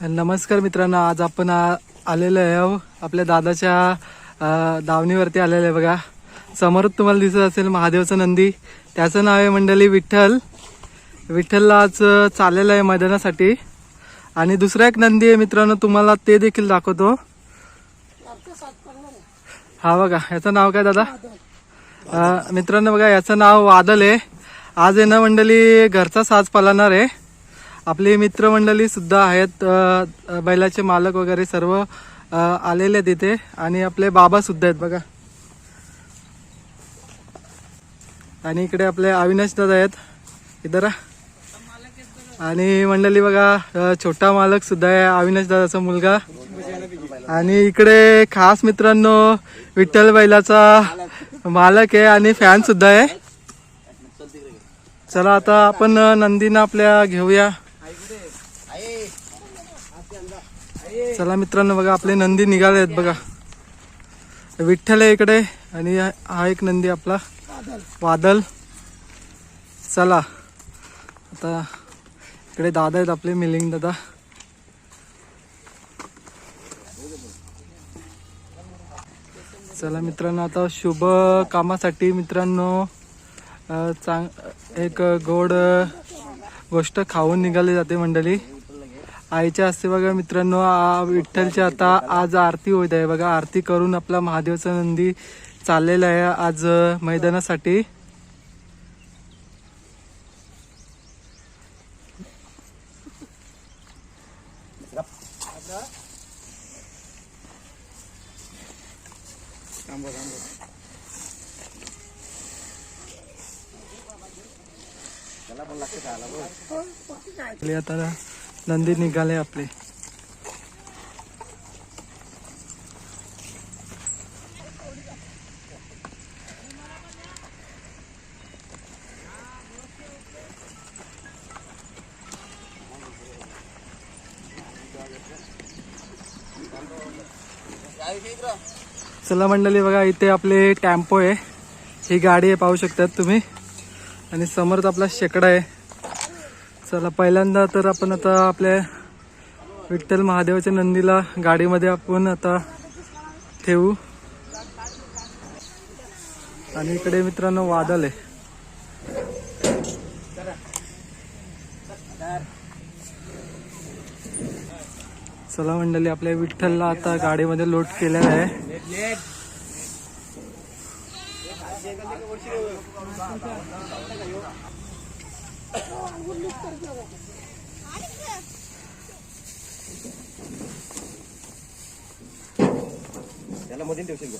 नमस्कार मित्रांनो आज आपण आ- आलेलो आहे हो, आपल्या दादाच्या दावणीवरती आलेलो आहे बघा. समोरच तुम्हाला दिसत असेल महादेवचं नंदी. त्याचं नाव आहे मंडळी विठ्ठल. विठ्ठलला आज चाललेलं आहे मैदानासाठी. आणि दुसरा एक नंदी आहे मित्रांनो तुम्हाला ते देखील दाखवतो. हा बघा याचं नाव काय दादा? मित्रांनो बघा याचं नाव वादल आहे. आज आहे ना मंडळी घरचा साज पालणार आहे. आपली मित्रमंडळी सुद्धा आहेत बैलाचे मालक वगैरे सर्व आलेले आहेत आणि आपले बाबा सुद्धा आहेत बघा. आणि इकडे आपले अविनाश दादा आहेत. इधर आणि मंडळी बघा छोटा मालक सुद्धा आहे अविनाश दादाचा मुलगा. आणि इकडे खास मित्रांनो विठ्ठल बैलाचा मालक आहे आणि फॅन सुद्धा आहे. चला आता आपण नंदीना आपल्या घेऊया. चला मित्रांनो बघा आपले नंदी निघाले आहेत बघा. विठ्ठल आहे इकडे आणि हा एक नंदी आपला. वादल. चला. आता इकडे दादा आहेत आपले मिलिंग दादा. चला मित्रांनो आता शुभ कामासाठी मित्रांनो चांग एक गोड गोष्ट खाऊन निघाली जाते मंडळी. आईच्या हस्ते बघा मित्रांनो विठ्ठलची आता आज आरती होत आहे. बघा आरती करून आपला महादेवचा नंदी चाललेला आहे आज मैदानासाठी. आपले आता नंदी निघाले आपले. चला मंडळी बघा इथे आपले टेम्पो आहे. ही गाडी आहे पाहू शकतात तुम्ही. आणि समोरच आपला शेकडा आहे. चला पहिल्यांदा तर आपण आता आपल्या विठ्ठल महादेवाच्या नंदीला गाडीमध्ये आपण आता ठेवू. आणि इकडे मित्रांनो वादल आहे. चला मंडळी आपल्या विठ्ठलला आता गाडीमध्ये लोड केलेला आहे. त्याला मधील ठेवशील का